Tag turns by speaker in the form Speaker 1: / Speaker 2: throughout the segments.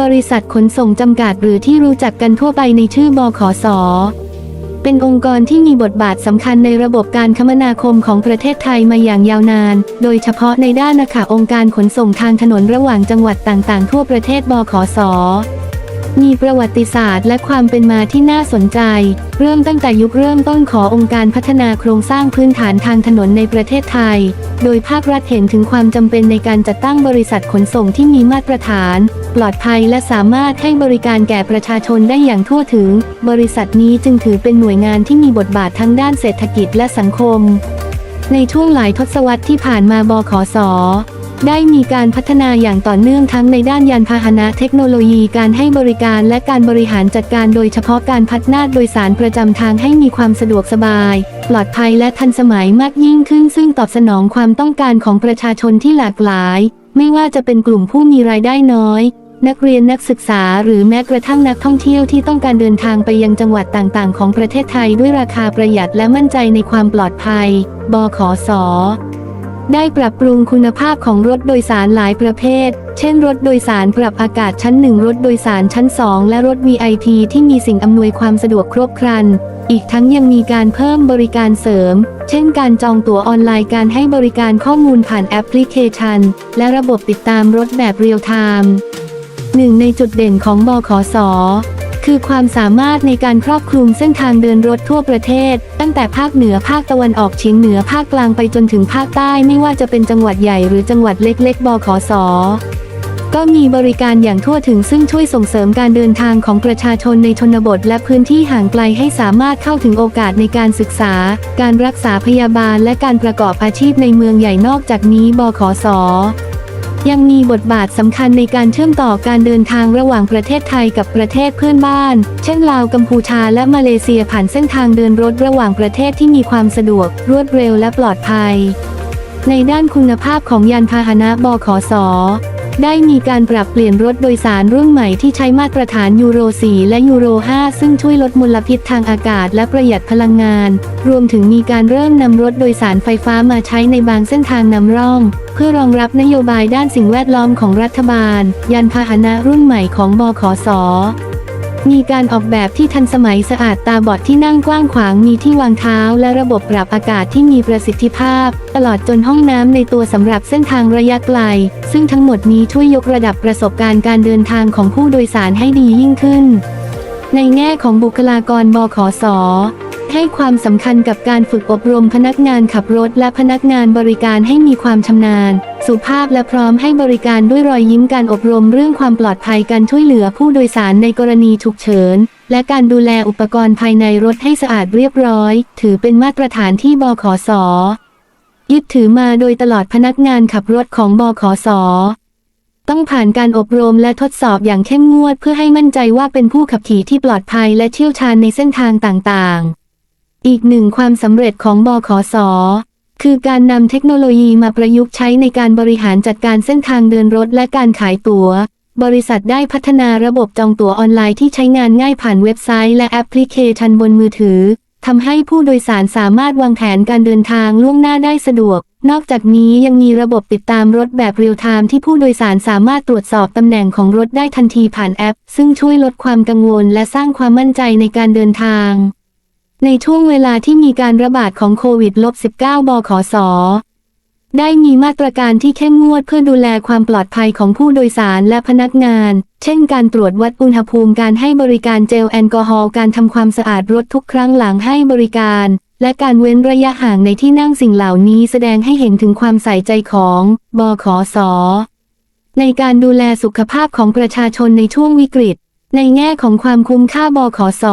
Speaker 1: บริษัทขนส่งจำกัดหรือที่รู้จักกันทั่วไปในชื่อบขสเป็นองค์กรที่มีบทบาทสำคัญในระบบการคมนาคมของประเทศไทยมาอย่างยาวนาน โดยเฉพาะในด้านนะคะองค์การขนส่งทางถนนระหว่างจังหวัดต่างๆ ทั่วประเทศบขสมีประวัติศาสตร์และความเป็นมาที่น่าสนใจ เริ่มตั้งแต่ยุคเริ่มต้นขององค์การพัฒนาโครงสร้างพื้นฐานทางถนนในประเทศไทย โดยภาครัฐเห็นถึงความจำเป็นในการจัดตั้งบริษัทขนส่งที่มีมาตรฐาน ปลอดภัยและสามารถให้บริการแก่ประชาชนได้อย่างทั่วถึง บริษัทนี้จึงถือเป็นหน่วยงานที่มีบทบาททั้งด้านเศรษฐกิจและสังคม ในช่วงหลายทศวรรษที่ผ่านมาบขสได้มีการพัฒนาอย่างต่อเนื่องทั้งในด้านยานพาหนะเทคโนโลยีการให้บริการและการบริหารจัดการโดยเฉพาะการพัฒนาโดยสารประจำทางให้มีความสะดวกสบาย ปลอดภัยและทันสมัยมากยิ่งขึ้น ซึ่งตอบสนองความต้องการของประชาชนที่หลากหลาย ไม่ว่าจะเป็นกลุ่มผู้มีรายได้น้อย นักเรียนนักศึกษาหรือแม้กระทั่งนักท่องเที่ยวที่ต้องการเดินทางไปยังจังหวัดต่างๆ ของประเทศไทยด้วยราคาประหยัดและมั่นใจในความปลอดภัย บขสได้ปรับปรุงคุณภาพของรถโดยสารหลายประเภท เช่น รถโดยสารปรับอากาศชั้น 1 รถโดยสารชั้น 2 และรถ VIP ที่มีสิ่งอำนวยความสะดวกครบครัน อีกทั้งยังมีการเพิ่มบริการเสริม เช่น การจองตั๋วออนไลน์ การให้บริการข้อมูลผ่านแอปพลิเคชัน และระบบติดตามรถแบบเรียลไทม์ หนึ่งในจุดเด่นของบขสคือความสามารถในการครอบคลุมเส้นทางเดินรถทั่วประเทศ ตั้งแต่ภาคเหนือภาคตะวันออกเฉียงเหนือภาคกลางไปจนถึงภาคใต้ไม่ว่าจะเป็นจังหวัดใหญ่หรือจังหวัดเล็ก ๆ บขสก็มีบริการอย่างทั่วถึงซึ่งช่วยส่งเสริมการเดินทางของประชาชนในชนบทและพื้นที่ห่างไกลให้สามารถเข้าถึงโอกาสในการศึกษา การรักษาพยาบาลและการประกอบอาชีพในเมืองใหญ่นอกจากนี้บขส ยังมีบทบาทสำคัญในการเชื่อมต่อการเดินทางระหว่างประเทศไทยกับประเทศเพื่อนบ้าน เช่นลาวกัมพูชาและมาเลเซียผ่านเส้นทางเดินรถระหว่างประเทศที่มีความสะดวก รวดเร็วและปลอดภัย ในด้านคุณภาพของยานพาหนะบขส ได้มีการปรับเปลี่ยนรถโดยสารรุ่นใหม่ที่ใช้มาตรฐานยูโร 4 และยูโร 5 ซึ่งช่วยลดมลพิษทางอากาศและประหยัดพลังงาน รวมถึงมีการเริ่มนำรถโดยสารไฟฟ้ามาใช้ในบางเส้นทางนำร่อง เพื่อรองรับนโยบายด้านสิ่งแวดล้อมของรัฐบาล ยานพาหนะรุ่นใหม่ของบขส มีการออกแบบที่ทันสมัยสะอาดตาบอดที่นั่งกว้างขวางมีที่วางเท้า และระบบปรับอากาศที่มีประสิทธิภาพ ตลอดจนห้องน้ำในตัวสำหรับเส้นทางระยะไกล ซึ่งทั้งหมดนี้ช่วยยกระดับประสบการณ์การเดินทางของผู้โดยสารให้ดียิ่งขึ้น ในแง่ของบุคลากรบขส ให้ความสำคัญกับการฝึกอบรมพนักงานขับรถและพนักงานบริการให้มีความชำนาญ สุภาพและพร้อมให้บริการด้วยรอยยิ้มการอบรมเรื่องความปลอดภัยการช่วยเหลือผู้โดยสารในกรณีฉุกเฉิน และการดูแลอุปกรณ์ภายในรถให้สะอาดเรียบร้อย ถือเป็นมาตรฐานที่บขสยึดถือมาโดยตลอดพนักงานขับรถของบขสต้องผ่านการอบรมและทดสอบอย่างเข้มงวดเพื่อให้มั่นใจว่าเป็นผู้ขับขี่ที่ปลอดภัยและเชี่ยวชาญในเส้นทางต่างๆ อีกหนึ่งความสำเร็จของบขสคือการนำเทคโนโลยีมาประยุกต์ใช้ในการบริหารจัดการเส้นทางเดินรถและการขายตั๋ว บริษัทได้พัฒนาระบบจองตั๋วออนไลน์ที่ใช้งานง่ายผ่านเว็บไซต์และแอปพลิเคชันบนมือถือทำให้ผู้โดยสารสามารถวางแผนการเดินทางล่วงหน้าได้สะดวก นอกจากนี้ยังมีระบบติดตามรถแบบเรียลไทม์ที่ผู้โดยสารสามารถตรวจสอบตำแหน่งของรถได้ทันทีผ่านแอป ซึ่งช่วยลดความกังวลและสร้างความมั่นใจในการเดินทาง ในช่วงเวลาที่มีการระบาดของโควิด -19 บขส ได้มีมาตรการที่เข้มงวดเพื่อดูแลความปลอดภัยของผู้โดยสารและพนักงาน เช่นการตรวจวัดอุณหภูมิการให้บริการเจลแอลกอฮอล์การทำความสะอาดรถทุกครั้งหลังให้บริการ และการเว้นระยะห่างในที่นั่งสิ่งเหล่านี้แสดงให้เห็นถึงความใส่ใจของบขส ในการดูแลสุขภาพของประชาชนในช่วงวิกฤต ในแง่ของความคุ้มค่าบขส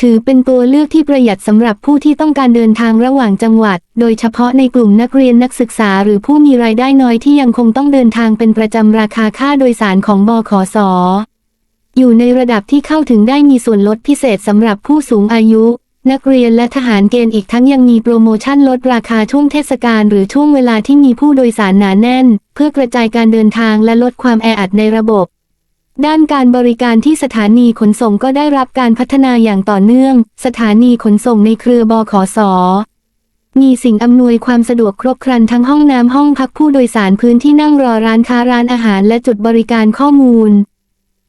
Speaker 1: ถือเป็นตัวเลือกที่ประหยัดสำหรับผู้ที่ต้องการเดินทางระหว่างจังหวัด โดยเฉพาะในกลุ่มนักเรียนนักศึกษาหรือผู้มีรายได้น้อยที่ยังคงต้องเดินทางเป็นประจำราคาค่าโดยสารของบขสอยู่ในระดับที่เข้าถึงได้มีส่วนลดพิเศษสำหรับผู้สูงอายุ นักเรียนและทหารเกณฑ์อีกทั้งยังมีโปรโมชั่นลดราคาช่วงเทศกาลหรือช่วงเวลาที่มีผู้โดยสารหนาแน่น เพื่อกระจายการเดินทางและลดความแออัดในระบบ ด้านการบริการที่สถานีขนส่งก็ได้รับการพัฒนาอย่างต่อเนื่อง สถานีขนส่งในเครือบขสมีสิ่งอำนวยความสะดวกครบครันทั้งห้องน้ำห้องพักผู้โดยสารพื้นที่นั่งรอร้านค้าร้านอาหารและจุดบริการข้อมูล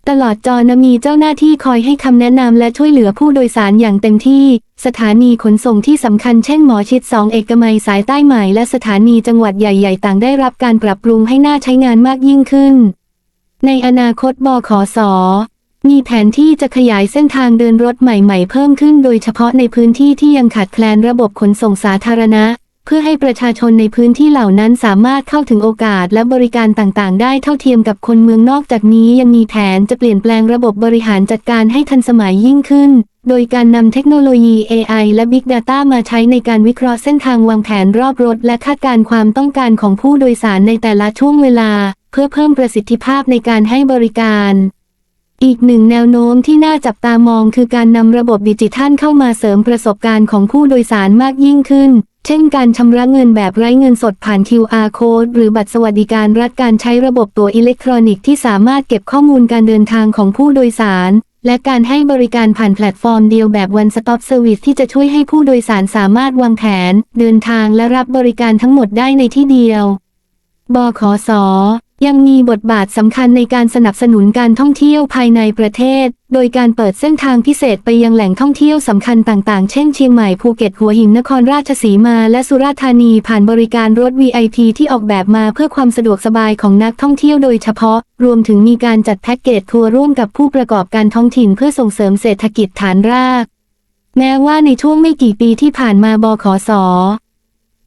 Speaker 1: ตลอดจอนมีเจ้าหน้าที่คอยให้คำแนะนำและช่วยเหลือผู้โดยสารอย่างเต็มที่ สถานีขนส่งที่สำคัญเช่นหมอชิด2เอกมัยสายใต้ใหม่และสถานีจังหวัดใหญ่ ๆ ต่างได้รับการปรับปรุงให้น่าใช้งานมากยิ่งขึ้น ในอนาคตบขสมีแผนที่จะขยายเส้นทางเดินรถใหม่ๆ เพิ่มขึ้นโดยเฉพาะในพื้นที่ที่ยังขาดแคลนระบบขนส่งสาธารณะ เพื่อให้ประชาชนในพื้นที่เหล่านั้นสามารถเข้าถึงโอกาสและบริการต่างๆ ได้เท่าเทียมกับคนเมืองนอกจากนี้ยังมีแผนจะเปลี่ยนแปลงระบบบริหารจัดการให้ทันสมัยยิ่งขึ้น โดยการนำเทคโนโลยี AI และ Big Data มาใช้ในการวิเคราะห์เส้นทางวางแผนรอบรถ และคาดการณ์ความต้องการของผู้โดยสารในแต่ละช่วงเวลา พื่อเพิ่มประสิทธิภาพในการให้บริการ อีกหนึ่งแนวโน้มที่น่าจับตามองคือการนำระบบดิจิทัลเข้ามาเสริมประสบการณ์ของผู้โดยสารมากยิ่งขึ้น เช่นการชำระเงินแบบไร้เงินสดผ่าน QR code หรือบัตรสวัสดิการรัฐการใช้ระบบตัวอิเล็กทรอนิกส์ที่สามารถเก็บข้อมูลการเดินทางของผู้โดยสารและการให้บริการผ่านแพลตฟอร์มเดียวแบบ One Stop Service ที่จะช่วยให้ผู้โดยสารสามารถวางแผน เดินทางและรับบริการทั้งหมดได้ในที่เดียว บขส ยังมีบทบาทสำคัญในการสนับสนุนการท่องเที่ยวภายในประเทศ โดยการเปิดเส้นทางพิเศษไปยังแหล่งท่องเที่ยวสำคัญต่างๆ เช่นเชียงใหม่ภูเก็ตหัวหินนครราชสีมา และสุราษฎร์ธานีผ่านบริการรถ VIP ที่ออกแบบมาเพื่อความสะดวกสบายของนักท่องเที่ยวโดยเฉพาะ รวมถึงมีการจัดแพ็กเกจทัวร์ร่วมกับผู้ประกอบการท้องถิ่นเพื่อส่งเสริมเศรษฐกิจฐานราก แม้ว่าในช่วงไม่กี่ปีที่ผ่านมาบขส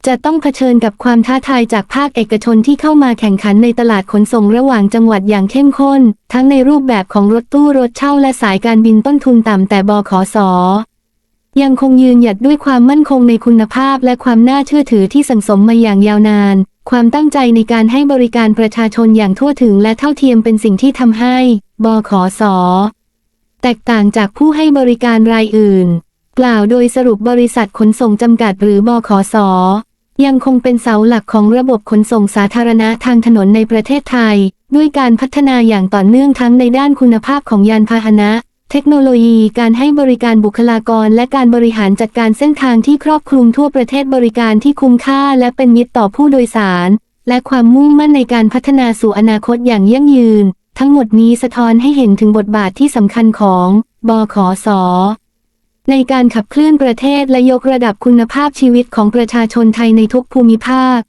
Speaker 1: จะต้องเผชิญกับความท้าทายจากภาคเอกชนที่เข้ามาแข่งขันในตลาดขนส่งระหว่างจังหวัดอย่างเข้มข้น ทั้งในรูปแบบของรถตู้รถเช่าและสายการบินต้นทุนต่ำแต่บขสยังคงยืนหยัดด้วยความมั่นคงในคุณภาพและความน่าเชื่อถือที่สังสมมาอย่างยาวนาน ความตั้งใจในการให้บริการประชาชนอย่างทั่วถึงและเท่าเทียมเป็นสิ่งที่ทำให้ บขส แตกต่างจากผู้ให้บริการรายอื่น กล่าวโดยสรุปบริษัทขนส่งจำกัดหรือบขส ยังคงเป็นเสาหลักของระบบขนส่งสาธารณะทางถนนในประเทศไทย ด้วยการพัฒนาอย่างต่อเนื่องทั้งในด้านคุณภาพของยานพาหนะ เทคโนโลยีการให้บริการบุคลากร และการบริหารจัดการเส้นทางที่ครอบคลุมทั่วประเทศบริการที่คุ้มค่า และเป็นมิตรต่อผู้โดยสาร และความมุ่งมั่นในการพัฒนาสู่อนาคตอย่างยั่งยืน ทั้งหมดนี้สะท้อนให้เห็นถึงบทบาทที่สำคัญของ บขส ในการขับเคลื่อนประเทศและยกระดับคุณภาพชีวิตของประชาชนไทยในทุกภูมิภาค